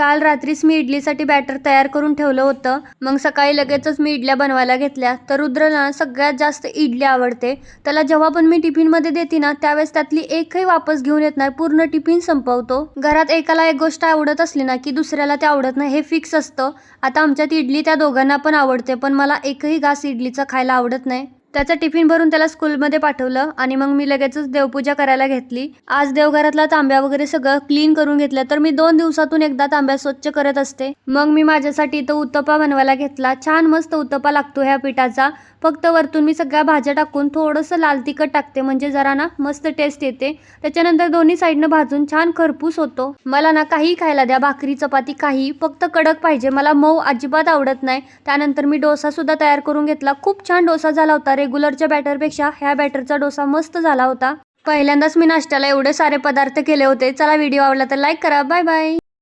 काल रात्रीच मी इडलीसाठी बॅटर तयार करून ठेवलं होतं. मग सकाळी लगेचच मी इडल्या बनवायला घेतल्या. तर रुद्रला सगळ्यात जास्त इडली आवडते. त्याला जेव्हा पण मी टिफिनमध्ये देते ना त्यावेळेस त्यातली एकही वापस घेऊन येत नाही. पूर्ण टिफिन संपवतो. घरात एकाला एक गोष्ट आवडत असली ना की दुसऱ्याला ते आवडत नाही हे फिक्स असतं. आता आमच्यात इडली त्या दोघांना पण आवडते पण मला एकही घास इडलीचा खायला आवडत नाही. त्याचा टिफिन भरून त्याला स्कूलमध्ये पाठवलं आणि मग मी लगेचच देवपूजा करायला घेतली. आज देवघरातला तांब्या वगैरे सगळं क्लीन करून घेतलं तर मी दोन दिवसातून एकदा तांब्या स्वच्छ करत असते. मग मी माझ्यासाठी इथं उत्तपा बनवायला घेतला. छान मस्त उत्तपा लागतो ह्या पिठाचा. फक्त वरतून मी सगळ्या भाज्या टाकून थोडंसं लाल तिखट टाकते म्हणजे जरा ना मस्त टेस्ट येते. त्याच्यानंतर दोन्ही साईडनं भाजून छान खरपूस होतो. मला ना काही खायला द्या भाकरी चपाती काही. फक्त कडक पाहिजे. मला मऊ अजिबात आवडत नाही. त्यानंतर मी डोसा सुद्धा तयार करून घेतला. खूप छान डोसा झाला होता रेग्युलरच्या बॅटरपेक्षा ह्या बॅटरचा डोसा मस्त झाला होता. पहिल्यांदाच मी नाश्त्याला एवढे सारे पदार्थ केले होते. चला व्हिडिओ आवडला तर लाईक करा. Bye bye